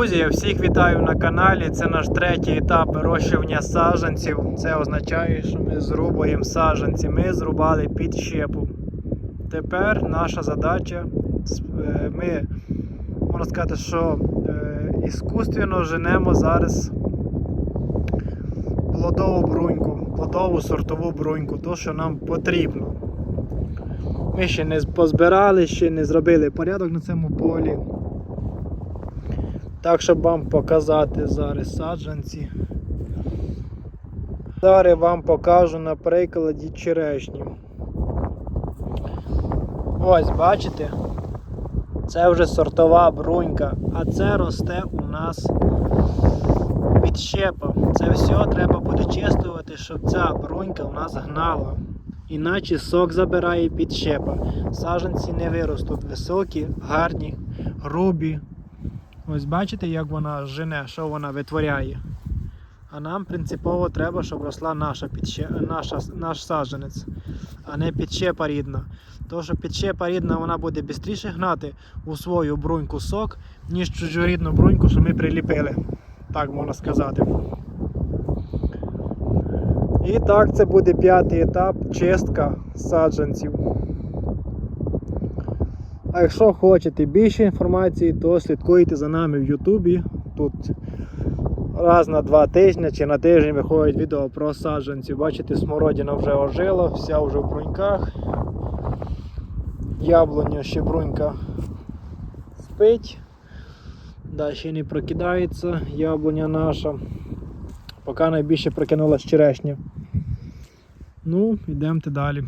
Друзі, я всіх вітаю на каналі. Це наш третій етап вирощування саджанців. Це означає, що ми зрубуємо саджанці. Ми зрубали під щепу. Тепер наша задача, е, ми можна сказати, що е, іскусственно женемо зараз плодову бруньку, плодову сортову бруньку, то, що нам потрібно. Ми ще не позбирали, ще не зробили порядок на цьому полі. Так, щоб вам показати зараз саджанці. Зараз вам покажу на прикладі черешні. Ось, бачите? Це вже сортова брунька, а це росте у нас підщепа. Це все треба буде чистувати, щоб ця брунька у нас гнала. Іначе сок забирає підщепа. Саджанці не виростуть високі, гарні, грубі. Ось бачите, як вона жене, що вона витворяє. А нам принципово треба, щоб росла наша, підще... наша наш саджанець, а не підщепа рідна. Тому що підщепа рідна вона буде швидше гнати у свою бруньку сок, ніж чужорідну бруньку, що ми приліпили. Так можна сказати. І так, це буде п'ятий етап чистка саджанців. А якщо хочете більше інформації, то слідкуйте за нами в Ютубі. Тут раз на два тижні чи на тиждень виходить відео про саджанців. Бачите, смородина вже ожила, вся вже в бруньках. Яблуня ще брунька спить. Да, ще не прокидається яблуня наша. Поки найбільше прокинулась черешня. Ну, йдемте далі.